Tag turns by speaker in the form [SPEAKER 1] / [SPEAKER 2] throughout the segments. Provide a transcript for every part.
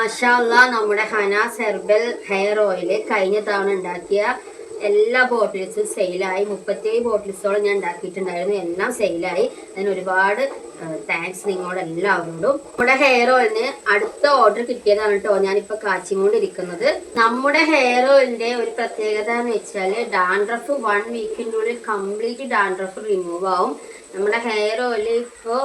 [SPEAKER 1] മാഷാല്ല നമ്മുടെ Hanas herbal hair oil കഴിഞ്ഞ തവണ ഉണ്ടാക്കിയ എല്ലാ ബോട്ടിൽസും സെയിലായി. മുപ്പത്തേഴ് ബോട്ടിൽസോളം ഞാൻ ഉണ്ടാക്കിയിട്ടുണ്ടായിരുന്നു. എല്ലാം സെയിലായി. അതിന് ഒരുപാട് താങ്ക്സ് നിങ്ങളോട് എല്ലാവരോടും നമ്മുടെ ഹെയർ ഓയിലിന് അടുത്ത ഓർഡർ കിട്ടിയതാണ് കേട്ടോ. ഞാനിപ്പോൾ കാച്ചിക്കൊണ്ടിരിക്കുന്നത് നമ്മുടെ ഹെയർ ഓയിലിന്റെ ഒരു പ്രത്യേകത എന്ന് വെച്ചാൽ ഡാൻഡ്രഫ് വൺ വീക്കിന്റെ ഉള്ളിൽ കംപ്ലീറ്റ് ഡാൻഡ്രഫ് റിമൂവ് ആവും. നമ്മുടെ ഹെയർ ഓയിൽ ഇപ്പോൾ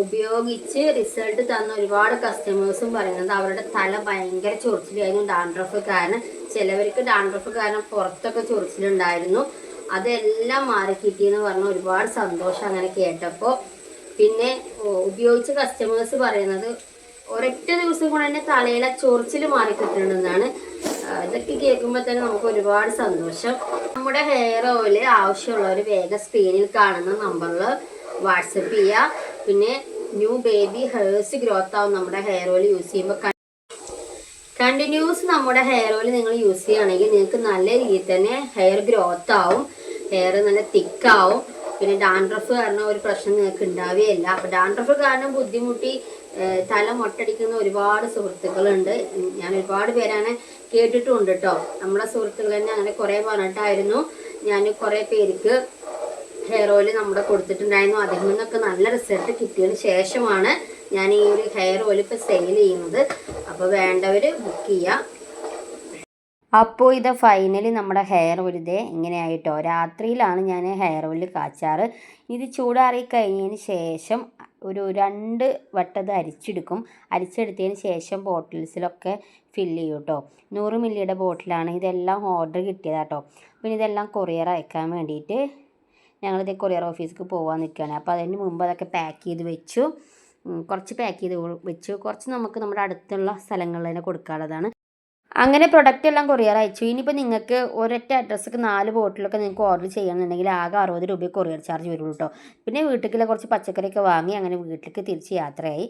[SPEAKER 1] ഉപയോഗിച്ച് റിസൾട്ട് തന്ന ഒരുപാട് കസ്റ്റമേഴ്സും പറയുന്നത് അവരുടെ തല ഭയങ്കര ചൊറിച്ചിലായിരുന്നു ഡാൻഡ്രഫ് കാരണം ചിലവർക്ക് ഡാൻഡ്രഫ് കാരണം പുറത്തൊക്കെ ചൊറിച്ചിലുണ്ടായിരുന്നു. അതെല്ലാം മാറി കിട്ടിയെന്ന് പറഞ്ഞ ഒരുപാട് സന്തോഷം അങ്ങനെ കേട്ടപ്പോൾ പിന്നെ ഉപയോഗിച്ച കസ്റ്റമേഴ്സ് പറയുന്നത് ഒരൊറ്റ ദിവസം കൊണ്ട് തന്നെ തലയിലെ ചൊറിച്ചിൽ മാറി കിട്ടുന്നുണ്ടെന്നാണ് ഇതൊക്കെ കേൾക്കുമ്പോൾ തന്നെ നമുക്ക് ഒരുപാട് സന്തോഷം. നമ്മുടെ ഹെയർ ഓയിൽ ആവശ്യമുള്ളവർ വേഗം സ്ക്രീനിൽ കാണുന്ന നമ്പറിൽ വാട്സപ്പ് ചെയ്യുക പിന്നെ ന്യൂ ബേബി ഹെയർസ് ഗ്രോത്ത് ആവും നമ്മുടെ ഹെയർ ഓയിൽ യൂസ് ചെയ്യുമ്പോൾ കണ്ടിന്യൂസ് നമ്മുടെ ഹെയർ ഓയിൽ നിങ്ങൾ യൂസ് ചെയ്യുകയാണെങ്കിൽ നിങ്ങൾക്ക് നല്ല രീതിയിൽ തന്നെ ഹെയർ ഗ്രോത്ത് ആവും. ഹെയർ നല്ല തിക്കാവും പിന്നെ ഡാൻഡ്രഫ് കാരണം ഒരു പ്രശ്നം നിങ്ങൾക്ക് ഉണ്ടാവുകയില്ല. അപ്പം ഡാൻഡ്രഫ് കാരണം ബുദ്ധിമുട്ടി തല മൊട്ടടിക്കുന്ന ഒരുപാട് സുഹൃത്തുക്കളുണ്ട്. ഞാൻ ഒരുപാട് പേരാണ് കേട്ടിട്ടുണ്ട് കേട്ടോ നമ്മുടെ സുഹൃത്തുക്കൾ തന്നെ അങ്ങനെ കുറേ പറഞ്ഞിട്ടായിരുന്നു. ഞാൻ കുറേ പേർക്ക് ഹെയർ ഓയിൽ നമ്മുടെ കൊടുത്തിട്ടുണ്ടായിരുന്നു. അതിൽ നിന്നൊക്കെ നല്ല റിസൾട്ട് കിട്ടിയതിന് ശേഷമാണ് ഞാൻ ഈ ഒരു ഹെയർ ഓയിൽ ഇപ്പോൾ സെയിൽ ചെയ്യുന്നത്. അപ്പോൾ വേണ്ടവർ ബുക്ക് ചെയ്യുക അപ്പോൾ ഇത് ഫൈനലി നമ്മുടെ ഹെയർ ഒരുതേ ഇങ്ങനെയായിട്ടോ രാത്രിയിലാണ് ഞാൻ ഹെയർ ഓയിൽ കാച്ചാറ്. ഇത് ചൂടാറി കഴിഞ്ഞതിന് ശേഷം ഒരു രണ്ട് വട്ടത് അരിച്ചെടുക്കും. അരിച്ചെടുത്തതിന് ശേഷം ബോട്ടിൽസിലൊക്കെ ഫില്ല് ചെയ്യും കേട്ടോ നൂറ് മില്ലിയുടെ ബോട്ടിലാണ് ഇതെല്ലാം ഓർഡർ കിട്ടിയതാട്ടോ പിന്നെ ഇതെല്ലാം കൊറിയർ അയക്കാൻ വേണ്ടിയിട്ട് ഞങ്ങളിത് കൊറിയർ ഓഫീസിലേക്ക് പോകാൻ നിൽക്കുകയാണ്. അപ്പോൾ അതിന് മുമ്പ് അതൊക്കെ പാക്ക് ചെയ്ത് വെച്ചു. കുറച്ച് പാക്ക് ചെയ്ത് വെച്ചു. കുറച്ച് നമുക്ക് നമ്മുടെ അടുത്തുള്ള സ്ഥലങ്ങളിൽ തന്നെ കൊടുക്കാനുള്ളതാണ്. അങ്ങനെ പ്രൊഡക്റ്റ് എല്ലാം കൊറിയർ അയച്ചു. ഇനിയിപ്പോൾ നിങ്ങൾക്ക് ഒരൊറ്റ അഡ്രസ്സൊക്കെ നാല് ബോട്ടിലൊക്കെ നിങ്ങൾക്ക് ഓർഡർ ചെയ്യണമെന്നുണ്ടെങ്കിൽ ആകെ അറുപത് രൂപ കൊറിയർ ചാർജ് വരുള്ളൂ കേട്ടോ പിന്നെ വീട്ടിലേക്കുള്ള കുറച്ച് പച്ചക്കറിയൊക്കെ വാങ്ങി അങ്ങനെ വീട്ടിലേക്ക് തിരിച്ച് യാത്രയായി.